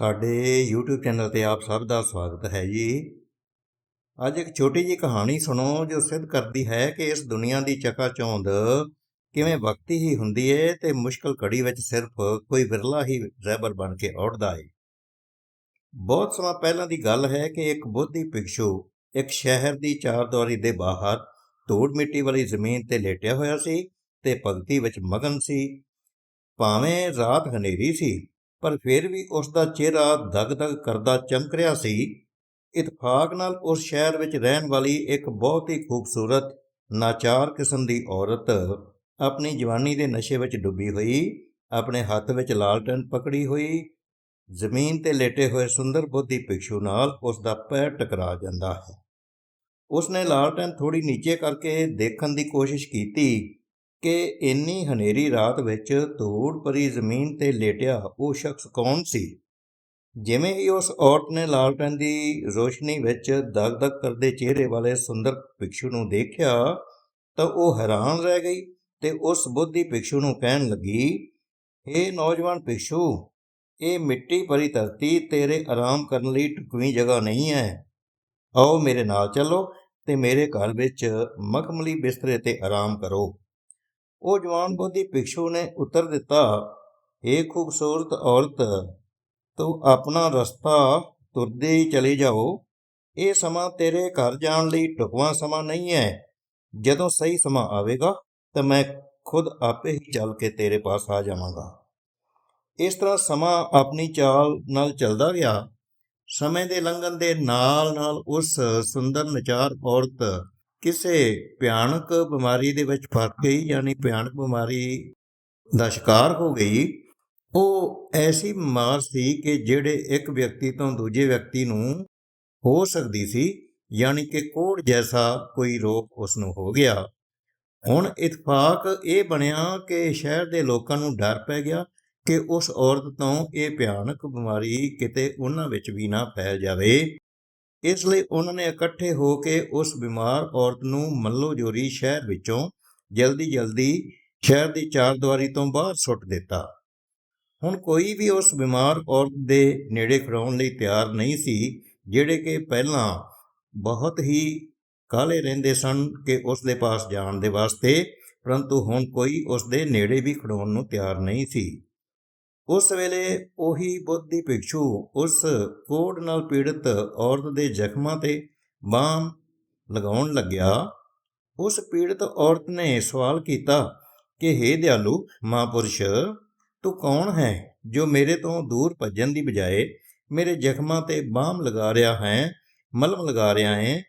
ਸਾਡੇ YouTube channel ਤੇ ਆਪ ਸਭ ਦਾ ਸਵਾਗਤ ਹੈ ਜੀ। ਅੱਜ ਇੱਕ ਛੋਟੀ ਜਿਹੀ ਕਹਾਣੀ ਸੁਣੋ ਜੋ ਸਿੱਧ ਕਰਦੀ ਹੈ ਕਿ ਇਸ ਦੁਨੀਆ ਦੀ ਚਕਾਚੌਂਧ ਕਿਵੇਂ ਵਕਤੀ ਹੀ ਹੁੰਦੀ ਹੈ ਤੇ ਮੁਸ਼ਕਲ ਘੜੀ ਵਿੱਚ ਸਿਰਫ ਕੋਈ ਵਿਰਲਾ ਹੀ ਰਹਿਬਰ ਬਣ ਕੇ ਉੱਠਦਾ ਏ। ਬਹੁਤ ਸਮਾਂ ਪਹਿਲਾਂ ਦੀ ਗੱਲ ਹੈ ਕਿ ਇੱਕ ਬੋਧੀ ਭਿਕਸ਼ੂ ਇੱਕ ਸ਼ਹਿਰ ਦੀ ਚਾਰਦੁਆਰੀ ਦੇ ਬਾਹਰ ਧੂੜ ਮਿੱਟੀ ਵਾਲੀ ਜ਼ਮੀਨ ਤੇ ਲੇਟਿਆ ਹੋਇਆ ਸੀ ਤੇ ਭਗਤੀ ਵਿੱਚ ਮਗਨ ਸੀ। ਭਾਵੇਂ ਰਾਤ ਹਨੇਰੀ ਸੀ ਪਰ ਫਿਰ ਵੀ ਉਸ ਦਾ ਚਿਹਰਾ ਦਗ-ਦਗ ਕਰਦਾ ਚਮਕ ਰਿਹਾ ਸੀ। ਇਤਫਾਕ ਨਾਲ ਉਸ ਸ਼ਹਿਰ ਵਿੱਚ ਰਹਿਣ ਵਾਲੀ ਇੱਕ ਬਹੁਤ ਹੀ ਖੂਬਸੂਰਤ, ਨਾਚਾਰ ਕਿਸਮ ਦੀ ਔਰਤ ਆਪਣੀ ਜਵਾਨੀ ਦੇ ਨਸ਼ੇ ਵਿੱਚ ਡੁੱਬੀ ਹੋਈ, ਆਪਣੇ ਹੱਥ ਵਿੱਚ ਲਾਲਟਨ ਪਕੜੀ ਹੋਈ, ਜ਼ਮੀਨ ਤੇ ਲੇਟੇ ਹੋਏ ਸੁੰਦਰ ਬੋਧੀ ਭਿਕਸ਼ੂ ਨਾਲ ਉਸ ਦਾ ਪੈਰ ਟਕਰਾ ਜਾਂਦਾ ਹੈ। ਉਸਨੇ ਲਾਲਟਨ ਥੋੜੀ ਨੀਚੇ ਕਰਕੇ ਦੇਖਣ ਦੀ ਕੋਸ਼ਿਸ਼ ਕੀਤੀ ਕਿ ਇੰਨੀ ਹਨੇਰੀ ਰਾਤ ਵਿੱਚ ਧੂੜ ਭਰੀ ਜ਼ਮੀਨ ਤੇ ਲੇਟਿਆ ਉਹ ਸ਼ਖਸ ਕੌਣ ਸੀ? ਜਿਵੇਂ ਹੀ ਉਸ ਔਰਤ ਨੇ ਲਾਲਟਨ ਦੀ ਰੋਸ਼ਨੀ ਵਿੱਚ ਦਗ-ਦਗ ਕਰਦੇ ਚਿਹਰੇ ਵਾਲੇ ਸੁੰਦਰ ਭਿਕਸ਼ੂ ਨੂੰ ਦੇਖਿਆ, ਤਾਂ ਉਹ ਹੈਰਾਨ ਰਹਿ ਗਈ ਤੇ ਉਸ ਬੁੱਧੀ ਭਿਕਸ਼ੂ ਨੂੰ ਕਹਿਣ ਲੱਗੀ ਇਹ ਨੌਜਵਾਨ ਭਿਕਸ਼ੂ, ਇਹ ਮਿੱਟੀ ਭਰੀ ਧਰਤੀ ਤੇਰੇ ਆਰਾਮ ਕਰਨ ਲਈ ਢੁਕਵੀਂ ਜਗ੍ਹਾ ਨਹੀਂ ਹੈ। ਆਓ ਮੇਰੇ ਨਾਲ ਚੱਲੋ ਤੇ ਮੇਰੇ ਘਰ ਵਿੱਚ ਮਖਮਲੀ ਬਿਸਤਰੇ ਤੇ ਆਰਾਮ ਕਰੋ। ਉਹ ਜਵਾਨ ਬੋਧੀ ਭਿਕਸ਼ੂ ਨੇ ਉੱਤਰ ਦਿੱਤਾ ਇਹ ਖੂਬਸੂਰਤ ਔਰਤ, ਤੂੰ ਆਪਣਾ ਰਸਤਾ ਤੁਰਦੇ ਹੀ ਚਲੇ ਜਾਓ। ਇਹ ਸਮਾਂ ਤੇਰੇ ਘਰ ਜਾਣ ਲਈ ਢੁਕਵਾਂ ਸਮਾਂ ਨਹੀਂ ਹੈ। ਜਦੋਂ ਸਹੀ ਸਮਾਂ ਆਵੇਗਾ, ਤਾਂ ਮੈਂ ਖੁਦ ਆਪੇ ਹੀ ਚੱਲ ਕੇ ਤੇਰੇ ਪਾਸ ਆ ਜਾਵਾਂਗਾ ਇਸ ਤਰ੍ਹਾਂ ਸਮਾਂ ਆਪਣੀ ਚਾਲ ਨਾਲ ਚੱਲਦਾ ਗਿਆ ਸਮੇਂ ਦੇ ਲੰਘਣ ਦੇ ਨਾਲ ਨਾਲ ਉਸ ਸੁੰਦਰ ਨਚਾਰ ਔਰਤ ਕਿਸੇ ਭਿਆਨਕ ਬਿਮਾਰੀ ਦੇ ਵਿੱਚ ਫਸ ਗਈ ਯਾਨੀ ਭਿਆਨਕ ਬਿਮਾਰੀ ਦਾ ਸ਼ਿਕਾਰ ਹੋ ਗਈ, ਉਹ ਐਸੀ ਬਿਮਾਰ ਸੀ ਕਿ ਜਿਹੜੇ ਇੱਕ ਵਿਅਕਤੀ ਤੋਂ ਦੂਜੇ ਵਿਅਕਤੀ ਨੂੰ ਹੋ ਸਕਦੀ ਸੀ, ਯਾਨੀ ਕਿ ਕੋੜ ਜੈਸਾ ਕੋਈ ਰੋਗ ਉਸ ਨੂੰ ਹੋ ਗਿਆ। ਹੁਣ ਇਤਫਾਕ ਇਹ ਬਣਿਆ ਕਿ ਸ਼ਹਿਰ ਦੇ ਲੋਕਾਂ ਨੂੰ ਡਰ ਪੈ ਗਿਆ ਕਿ ਉਸ ਔਰਤ ਤੋਂ ਇਹ ਭਿਆਨਕ ਬਿਮਾਰੀ ਕਿਤੇ ਉਹਨਾਂ ਵਿੱਚ ਵੀ ਨਾ ਫੈਲ ਜਾਵੇ। ਇਸ ਲਈ ਉਹਨਾਂ ਨੇ ਇਕੱਠੇ ਹੋ ਕੇ ਉਸ ਬਿਮਾਰ ਔਰਤ ਨੂੰ ਮੱਲੋ ਜੋਰੀ ਸ਼ਹਿਰ ਵਿੱਚੋਂ ਜਲਦੀ ਜਲਦੀ ਸ਼ਹਿਰ ਦੀ ਚਾਰਦੀਵਾਰੀ ਤੋਂ ਬਾਹਰ ਸੁੱਟ ਦਿੱਤਾ। ਹੁਣ ਕੋਈ ਵੀ ਉਸ ਬਿਮਾਰ ਔਰਤ ਦੇ ਨੇੜੇ ਖੜਾਉਣ ਲਈ ਤਿਆਰ ਨਹੀਂ ਸੀ, ਜਿਹੜੇ ਕਿ ਪਹਿਲਾਂ ਬਹੁਤ ਹੀ ਕਾਲੇ ਰਹਿੰਦੇ ਸਨ ਕਿ ਉਸ ਦੇ ਪਾਸ ਜਾਣ ਦੇ ਵਾਸਤੇ, ਪਰੰਤੂ ਹੁਣ ਕੋਈ ਉਸ ਦੇ ਨੇੜੇ ਵੀ ਖੜਾਉਣ ਨੂੰ ਤਿਆਰ ਨਹੀਂ ਸੀ। ਉਸ ਵੇਲੇ ਉਹੀ ਬੁੱਧੀ ਭਿਕਸ਼ੂ ਉਸ ਕੋੜ ਨਾਲ ਪੀੜਤ ਔਰਤ ਦੇ ਜ਼ਖਮਾਂ ਤੇ ਬਾਮ ਲਗਾਉਣ ਲੱਗਿਆ। ਉਸ ਪੀੜਤ ਔਰਤ ਨੇ ਸਵਾਲ ਕੀਤਾ ਕਿ हे ਦਿਆਲੂ, ਮਹਾਂਪੁਰਸ਼, ਤੂੰ ਕੌਣ ਹੈ ਜੋ ਮੇਰੇ ਤੋਂ ਦੂਰ ਭੱਜਣ ਦੀ ਬਜਾਏ ਮੇਰੇ ਜ਼ਖਮਾਂ ਤੇ ਬਾਮ ਲਗਾ ਰਿਹਾ ਹੈ, ਮਲਮ ਲਗਾ ਰਿਹਾ ਹੈ,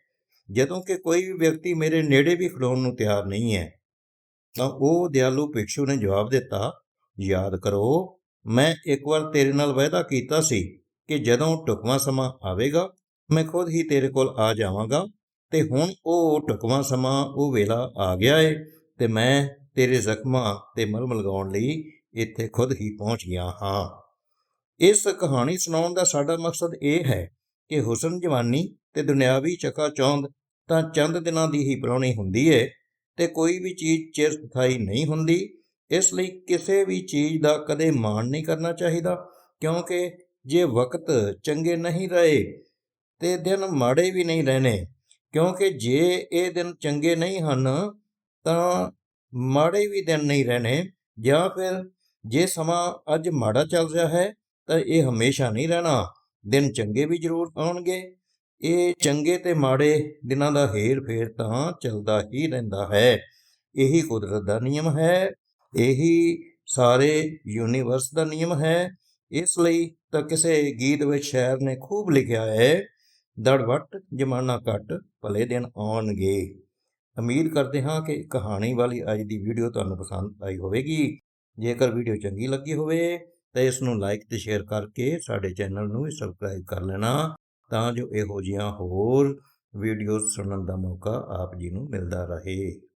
ਜਦੋਂ ਕਿ ਕੋਈ ਵੀ ਵਿਅਕਤੀ ਮੇਰੇ ਨੇੜੇ ਵੀ ਖੜੋਣ ਨੂੰ ਤਿਆਰ ਨਹੀਂ ਹੈ? ਤਾਂ ਉਹ ਦਿਆਲੂ ਭਿਕਸ਼ੂ ਨੇ ਜਵਾਬ ਦਿੱਤਾ, ਯਾਦ ਕਰੋ ਮੈਂ ਇੱਕ ਵਾਰ ਤੇਰੇ ਨਾਲ ਵਾਅਦਾ ਕੀਤਾ ਸੀ ਕਿ ਜਦੋਂ ਟੁਕਵਾ ਸਮਾਂ ਆਵੇਗਾ, ਮੈਂ ਖੁਦ ਹੀ ਤੇਰੇ ਕੋਲ ਆ ਜਾਵਾਂਗਾ ਤੇ ਹੁਣ ਉਹ ਟੁਕਵਾ ਸਮਾਂ ਉਹ ਵੇਲਾ ਆ ਗਿਆ ਏ ਤੇ ਮੈਂ ਤੇਰੇ ਜ਼ਖਮਾਂ ਤੇ ਮਲਮ ਲਗਾਉਣ ਲਈ ਇੱਥੇ ਖੁਦ ਹੀ ਪਹੁੰਚ ਗਿਆ ਹਾਂ। ਇਸ ਕਹਾਣੀ ਸੁਣਾਉਣ ਦਾ ਸਾਡਾ ਮਕਸਦ ਇਹ ਹੈ ਕਿ ਹੁਸਨ ਜਵਾਨੀ ਤੇ ਦੁਨਿਆਵੀ ਚਕਾ ਚੌਂਦ ਤਾਂ ਚੰਦ ਦਿਨਾਂ ਦੀ ਹੀ ਪ੍ਰਾਣੀ ਹੁੰਦੀ ਏ ਤੇ ਕੋਈ ਵੀ ਚੀਜ਼ ਚਿਰ ਸਥਾਈ ਨਹੀਂ ਹੁੰਦੀ ਇਸ ਲਈ ਕਿਸੇ ਵੀ ਚੀਜ਼ ਦਾ ਕਦੇ ਮਾਣ ਨਹੀਂ ਕਰਨਾ ਚਾਹੀਦਾ, ਕਿਉਂਕਿ ਜੇ ਵਕਤ ਚੰਗੇ ਨਹੀਂ ਰਹੇ ਤੇ ਦਿਨ ਮਾੜੇ ਵੀ ਨਹੀਂ ਰਹਿਣੇ। ਕਿਉਂਕਿ ਜੇ ਇਹ ਦਿਨ ਚੰਗੇ ਨਹੀਂ ਹਨ, ਤਾਂ ਮਾੜੇ ਵੀ ਦਿਨ ਨਹੀਂ ਰਹਿਣੇ। ਜਾਂ ਫਿਰ ਜੇ ਸਮਾਂ ਅੱਜ ਮਾੜਾ ਚੱਲ ਰਿਹਾ ਹੈ, ਤਾਂ ਇਹ ਹਮੇਸ਼ਾ ਨਹੀਂ ਰਹਿਣਾ। ਦਿਨ ਚੰਗੇ ਵੀ ਜ਼ਰੂਰ ਆਉਣਗੇ। ਇਹ ਚੰਗੇ ਤੇ ਮਾੜੇ ਦਿਨਾਂ ਦਾ ਹੇਰ ਫੇਰ ਤਾਂ ਚੱਲਦਾ ਹੀ ਰਹਿੰਦਾ ਹੈ। ਇਹੀ ਕੁਦਰਤ ਦਾ ਨਿਯਮ ਹੈ। ਇਹੀ ਸਾਰੇ ਯੂਨੀਵਰਸ ਦਾ ਨਿਯਮ ਹੈ। ਇਸ ਲਈ ਤਾਂ ਕਿਸੇ ਗੀਤ ਵਿੱਚ ਸ਼ਾਇਰ ਨੇ ਖੂਬ ਲਿਖਿਆ ਹੈ ਦੜਵਟ ਜਮਾਨਾ ਘਟ, ਭਲੇ ਦਿਨ ਆਉਣਗੇ। ਉਮੀਦ ਕਰਦੇ ਹਾਂ ਕਿ ਕਹਾਣੀ ਵਾਲੀ ਅੱਜ ਦੀ ਵੀਡੀਓ ਤੁਹਾਨੂੰ ਪਸੰਦ ਆਈ ਹੋਵੇਗੀ। ਜੇਕਰ ਵੀਡੀਓ ਚੰਗੀ ਲੱਗੀ ਹੋਵੇ ਤਾਂ ਇਸ ਨੂੰ ਲਾਈਕ ਤੇ ਸ਼ੇਅਰ ਕਰਕੇ ਸਾਡੇ ਚੈਨਲ ਨੂੰ ਵੀ ਸਬਸਕ੍ਰਾਈਬ ਕਰ ਲੈਣਾ ਤਾਂ ਜੋ ਇਹੋ ਜਿਹੀਆਂ ਹੋਰ ਵੀਡੀਓਜ਼ ਸੁਣਨ ਦਾ ਮੌਕਾ ਆਪ ਜੀ ਨੂੰ ਮਿਲਦਾ ਰਹੇ।